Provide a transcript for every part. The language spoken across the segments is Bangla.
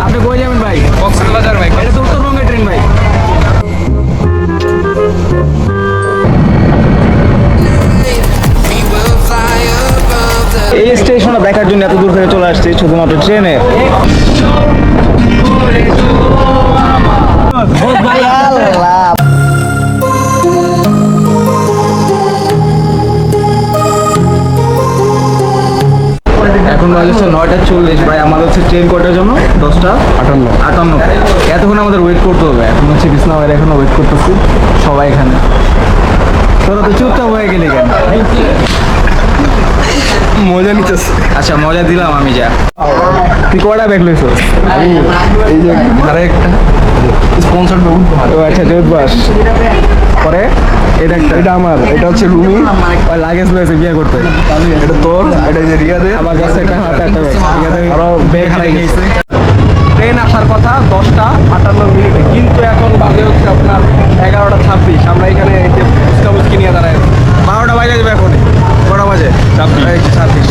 আপনি কই যাবেন ভাই? কক্সবাজার ভাই। এটা তো উত্তরবঙ্গের ট্রেন ভাই। এই স্টেশনে দেখার জন্য এত দূর থেকে চলে আসছে শুধুমাত্র ট্রেনে চল্লিশ ভাই আমাদের হচ্ছে ট্রেন কটার জন্য দশটা আটান্ন। আটান্ন। এতক্ষণ আমাদের ওয়েট করতে হবে। এখন হচ্ছে বিছনা ভাইয়ের এখনও ওয়েট করতেছি সবাই এখানে। তোরা তো চুপচাপ হয়ে গেলি কেন? মজা নিতেছ। আচ্ছা মজা দিলাম আমি যা। তুই কটা ব্যাগ লইছ এই যে স্পন্সর ভালো ও আচ্ছা বাস পরে? এটা একটা। এটা আমার এটা হচ্ছে রুমি। লাগেজ লয়েছে বিয়ে করতে। এটা তোর এটা যে রিয়াদের। আমার কাছে একটা হাতে একটা আরও ব্যাগ হারাই গেছে। ট্রেন আসার কথা দশটা আটান্ন মিনিটে। কিন্তু এখন বাজে হচ্ছে আপনার এগারোটা ছাব্বিশ। আমরা এখানে যে ফুচকা মুচকি নিয়ে দাঁড়াই বারোটা বাজে যাবে এখন কটা বাজে। ছাব্বিশ। ছাব্বিশ।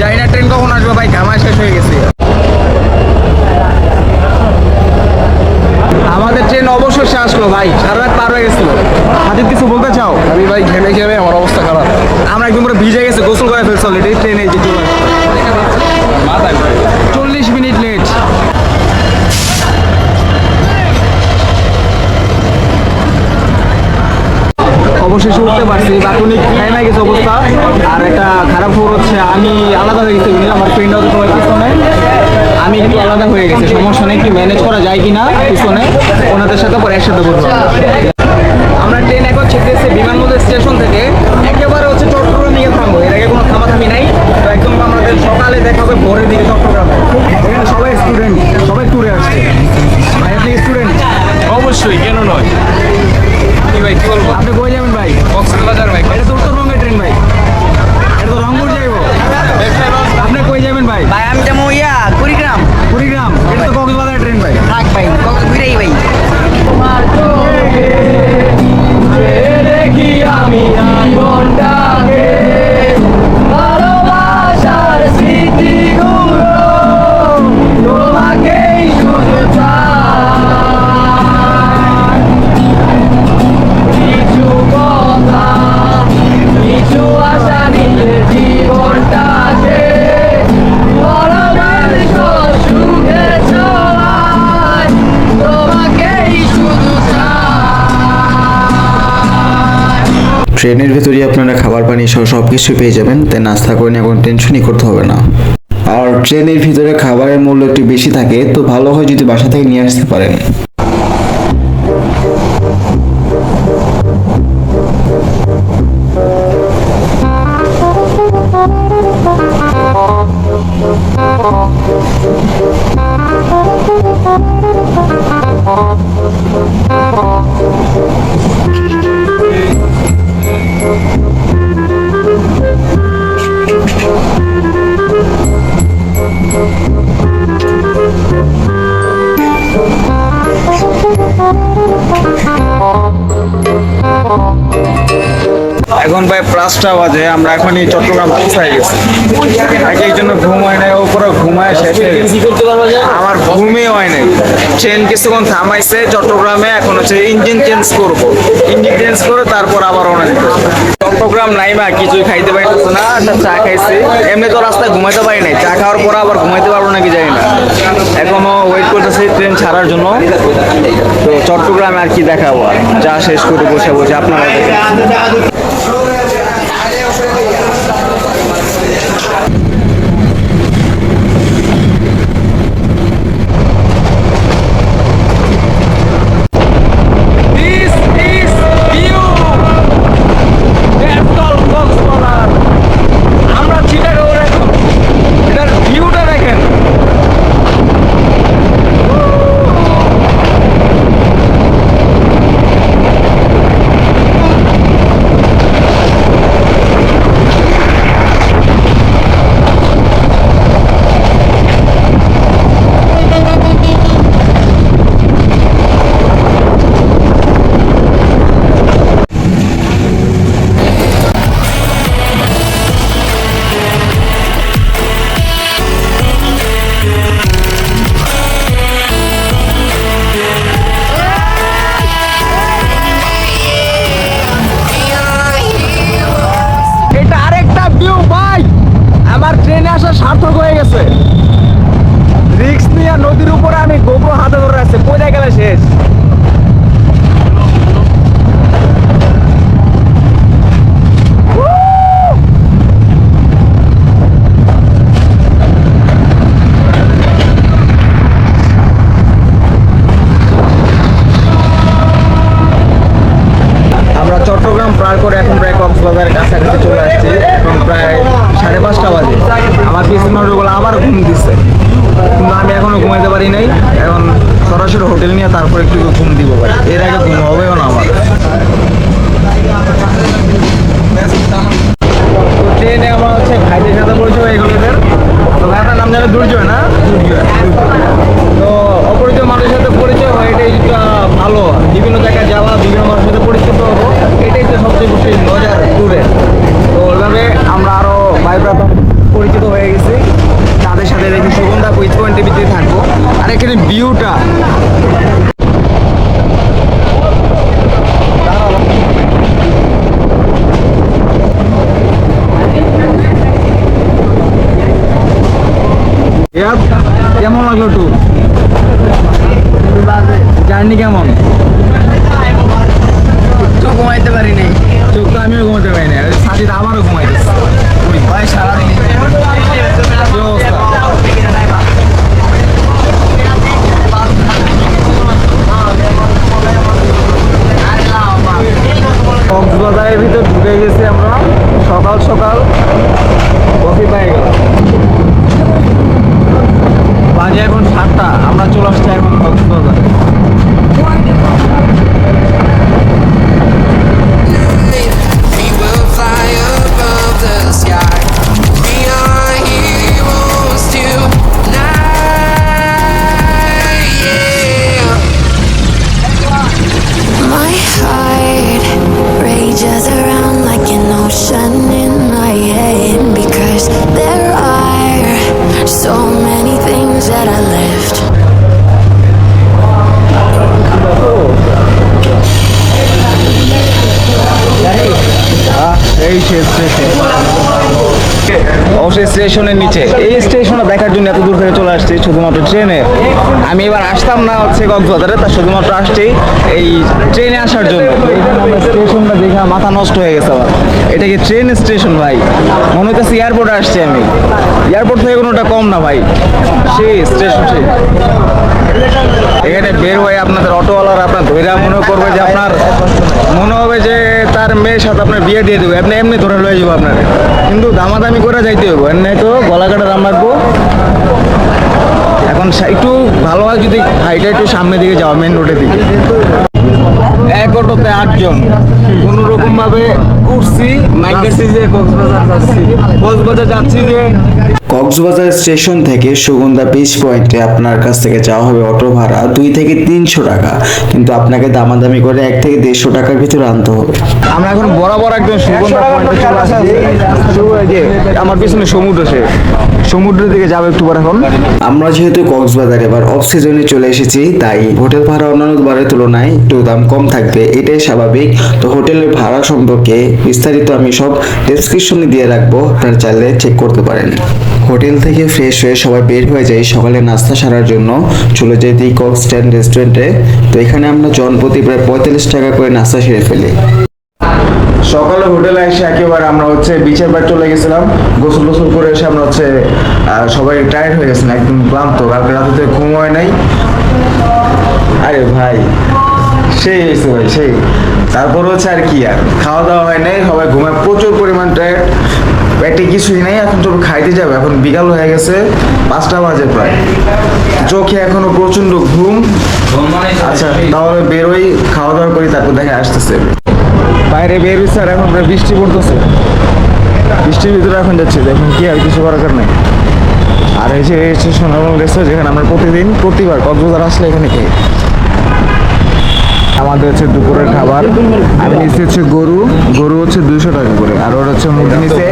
জানি না ট্রেন কখন আসবে? ভাই ঘামায় শেষ হয়ে গেছে। ভাই সারা রাত পার হয়ে গেছিল। হাতির কিছু বলতে চাও? আমি ভাই ঘেমে ঘেমে আমার অবস্থা খারাপ। আমরা একদম পুরো ভিজে গেছে গোসল করে ফেলছে অলরেডি ট্রেনে যে চলে চল্লিশ মিনিট লেট। অবশেষে উঠতে পারছি বাটুনি খাই না গেছে অবস্থা। আর একটা খারাপ খবর হচ্ছে আমি আলাদা হয়ে গেছি আমার ফ্রেন্ড হয়তো তোমার পিছনে আমি একটু আলাদা হয়ে গেছে। সমস্যা নেই কি ম্যানেজ করা যায় কি না পিছনে, ওনাদের সাথে পরে একসাথে করব ট্রেনের ভেতরেই আপনারা খাবার, পানি সহ সব কিছু পেয়ে যাবেন। তাই নাস্তা করে নিয়ে কোনো টেনশনই করতে হবে না। আর ট্রেনের ভিতরে খাবারের মূল্য একটু বেশি থাকে, তো ভালো হয় যদি বাসা থেকে নিয়ে আসতে পারেন। এখন ভাই, পাঁচটা বাজে, আমরা এখনই চট্টগ্রাম পৌঁছায় গেছি। এক জন্য ঘুম হয় নাই ওপরে ঘুমায় শেষ আমার ঘুমই হয় নাই। ট্রেন কিছুক্ষণ থামাইছে চট্টগ্রামে, এখন হচ্ছে ইঞ্জিন চেঞ্জ করব। ইঞ্জিন চেঞ্জ করে তারপর আবার হবে। চট্টগ্রাম নাইমা, কিছুই খাইতে পারতেছে না একটা চা খাইছি। এমনি তো রাস্তায় ঘুমাইতে পারি নাই, চা খাওয়ার পর আবার ঘুমাইতে পারব নাকি জানি না। এখনও ওয়েট করতেছি ট্রেন ছাড়ার জন্য। তো চট্টগ্রামে আর কি দেখাবো আর, যা শেষ করে বসে বসে আপনারা নাই। এখন সরাসরি হোটেল নিয়ে তারপর একটু ঘুম দিব ভাই। এর আগে ঘুম হবেও না আমার তো ট্রেনে আমার হচ্ছে ভাইদের সাথে পরিচয় হয়ে গেল এদের তো ভাইটার নাম জানে দুর্জয় না দুর্জয় তো অপরিচিত মানুষের সাথে পরিচয় হয় এটাই একটা ভালো বিভিন্ন জায়গায় যাওয়া বিভিন্ন মানুষের সাথে পরিচিত হব এটাই তো সবচেয়ে বেশি মজার ট্যুরে তো ওইভাবে আমরা আরও ভাইরা পরিচিত হয়ে গেছি তাদের সাথে দেখি সুগন্ধা কুইজ পয়েন্ট টিভিতে থাকব আর এখানে ভিউটা ইয়াব, কেমন লাগল ট্যুর জার্নি কেমন? চোখ ঘুমাইতে পারি নাই। চোখ তো আমিও ঘুমাতে পারি না সাথে আবারও ঘুমাইতে ভাই সারাদিন অবশ্যই স্টেশনের নিচে। এই স্টেশনে দেখার জন্য এত দূর থেকে চলে আসছি, শুধুমাত্র ট্রেনে। আমি এবার আসতাম না হচ্ছে কক্সবাজারে, তা শুধুমাত্র আসছি এই ট্রেনে আসার জন্য। আমরা স্টেশনটা দেখে মাথা নষ্ট হয়ে গেছে আবার। এটা কি ট্রেন স্টেশন ভাই? মনে হচ্ছে এয়ারপোর্টে আসছি আমি। এয়ারপোর্ট থেকে কোনোটা কম না ভাই। সেই স্টেশন সেই এখানে বের হয়ে আপনাদের অটোওয়ালারা আপনার ধৈর্য মনে করবে যে আপনার মনে হবে যে তার মেয়ের সাথে আপনার বিয়ে দিয়ে দেবে। আপনি এমনি ধরে লয়ে যাব আপনার। কিন্তু দামাদামি করে যাইতে হবে নাই তো গলা কাটা দাম রাখব। এখন একটু ভালো হয় যদি হাইটা একটু সামনের দিকে যাওয়া মেন রোডের দিকে। এক অটোতে আটজন। কোনো রকম ভাবে উঠছি মাইকেছি যে কক্সবাজার যাচ্ছি। কক্সবাজার যাচ্ছি যে কক্সবাজার স্টেশন থেকে সুগন্ধা বিচ পয়েন্টে আপনার কাছ থেকে চাওয়া হবে অটো ভাড়া দুই থেকে তিনশো টাকা। কিন্তু আপনাকে দামাদামি করে এক থেকে দেড়শো টাকার ভিতরে আনতে হবে। আমরা এখন বরাবর একদম সুগন্ধা পয়েন্টে চলে আসছি। সু- এই যে আমার পিছনে সমুদ্র সে। সমুদ্রের দিকে যাবে একটু পর এখন। আমরা যেহেতু কক্সবাজার এবার অফ সিজনে চলে এসেছি তাই হোটেল ভাড়া অন্যান্য বারের তুলনায় একটু দাম কম থাকবে এটাই স্বাভাবিক। তো হোটেলের ভাড়া সম্পর্কে বিস্তারিত আমি সব ডেসক্রিপশনে দিয়ে রাখব আপনারা চাইলে চেক করতে পারেন। হোটেল থেকে ফ্রেশ হয়ে সবাই বের হয়ে যাই সকালে নাস্তা সারার জন্য। চলে যাই দি কক্স স্ট্যান্ড রেস্টুরেন্টে। তো এখানে আমরা জনপ্রতি প্রায় পঁয়তাল্লিশ টাকা করে নাস্তা সেরে ফেলি। সকালে হোটেলে এসে একেবারে আমরা হচ্ছে বিচের পাড় চলে গেছিলাম। গোসল গোসল করে এসে আমরা হচ্ছে সবাই টায়ার্ড হয়ে গেছিলাম, একদম ক্লান্ত। কালকে রাতে ঘুম হয় নাই। আরে ভাই, সেই হয়েছে ভাই, সেই। তারপর হচ্ছে আর কি আর, খাওয়া দাওয়া হয় নাই, সবাই ঘুমায়। প্রচুর পরিমাণ টায়ার্ড পেটে কিছুই নেই, এখন তো খাইতে যাবে। এখন বিকাল হয়ে গেছে, পাঁচটা বাজে প্রায়। চোখে এখনও প্রচণ্ড ঘুম। আচ্ছা তাহলে বেরোই খাওয়া দাওয়া করি, তারপর দেখে আসতেছে। বাইরে বের হচ্ছে আর এখন প্রায় বৃষ্টি পড়তেছে। বৃষ্টির ভিতরে এখন যাচ্ছে, দেখুন কি আর কিছু করার নেই। আর এই যে স্টেশন এবং যেখানে আমরা প্রতিদিন, প্রতিবার কক্সবাজার আসলে এখানে খাই আমাদের হচ্ছে দুপুরের খাবার। আমি নিচ্ছি হচ্ছে গরু। গরু হচ্ছে দুশো টাকা করে। আর ওর হচ্ছে মুরগি নিচ্ছে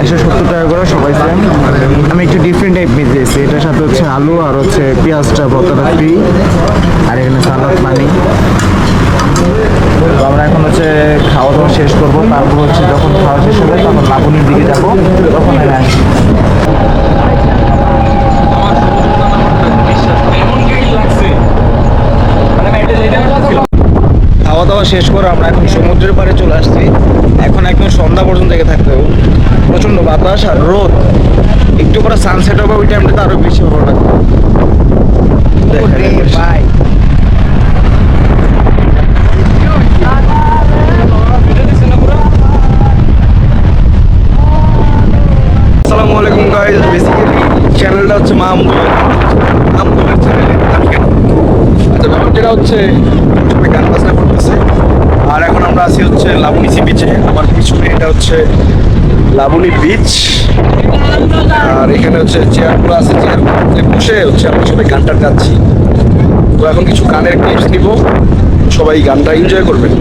একশো সত্তর টাকা করে সবাই সেম। আমি একটু ডিফারেন্ট টাইপ নিতেছি এটার সাথে হচ্ছে আলু আর হচ্ছে পেঁয়াজটা ভর্তাটা ফ্রি আর এখানে সালাদ পানি আমরা এখন হচ্ছে খাওয়া দাওয়া শেষ করব। তারপর হচ্ছে যখন খাওয়া শেষ হবে, তখন লাবণীর দিকে যাব। তখন আমি আসব শেষ করে আমরা এখন সমুদ্রের পাড়ে চলে আসছি। এখন একদম সন্ধ্যা পর্যন্ত থেকে থাকতে হবে। প্রচণ্ড বাতাস আর রোদ। একটু করে সানসেট হবে ওই টাইমটা আরও বেশি ভালো লাগবে। আসসালামু আলাইকুম বেসিক্যালি চ্যানেলটা হচ্ছে চ্যানেলে আমি আচ্ছা ব্যাপার যেটা হচ্ছে সবাই গান বাজনা করতেছে আর এখন আমরা আছি হচ্ছে লাবণী সি বিচে আমার পিছনে এটা হচ্ছে লাবণী বিচ আর এখানে হচ্ছে চেয়ারগুলো আছে চেয়ারগুলোতে বসে হচ্ছে আমরা সবাই গানটা গাচ্ছি। তো এখন কিছু গানের ক্লিপস নিব। সবাই গানটা এনজয় করবেন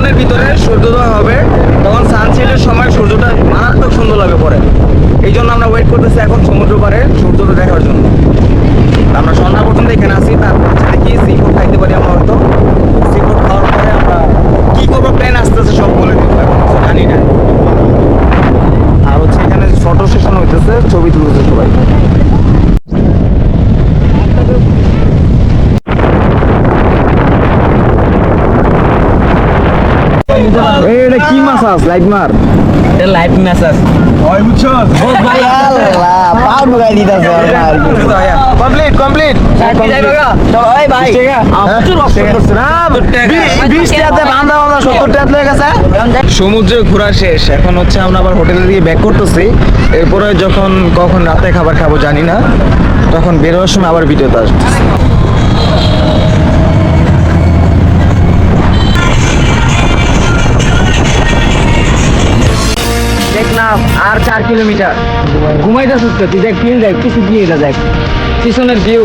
কিছুক্ষণের ভিতরে সূর্যোদয় হবে, তখন সানসেটের সময় সূর্যটা মারাত্মক সুন্দর লাগে পরে। এই জন্য আমরা ওয়েট করতেছি এখন সমুদ্র পারে সূর্যোদয় দেখার জন্য। আমরা সন্ধ্যা পর্যন্ত এখানে আসি তারপর দেখি সি ফুড খাইতে পারি আমরা হয়তো। সি ফুড খাওয়ার পরে আমরা কী করব প্ল্যান আসতেছে সব বলে দিব, এখন কিছু জানি না। আর হচ্ছে এখানে ফটো সেশন হইতেছে, ছবি তুলতেছে সবাই। এটা কি মাছ আস লাইট মার লাইভ মেসেজ ভাই আল্লাহ পাউ ঢুকাই দিতাছে কমপ্লিট কমপ্লিট চলো ওই ভাই প্রচুর অপশন না বিশ টাকাতে বান্ধা বান্ধা সত্তর টাকা লেগে গেছে সমুদ্রে ঘোরা শেষ এখন হচ্ছে আমরা আবার হোটেলে দিয়ে ব্যাক করতেছি এরপরে যখন কখন রাতে খাবার খাব জানি না তখন বেরোবার সময় আবার ভিডিওতে আসবে আর চার কিলোমিটার। ঘুমাইতেছিস তো, তুই দেখ ফিল দেখ কিছু দিয়ে এটা দেখ। পিছনের ভিউ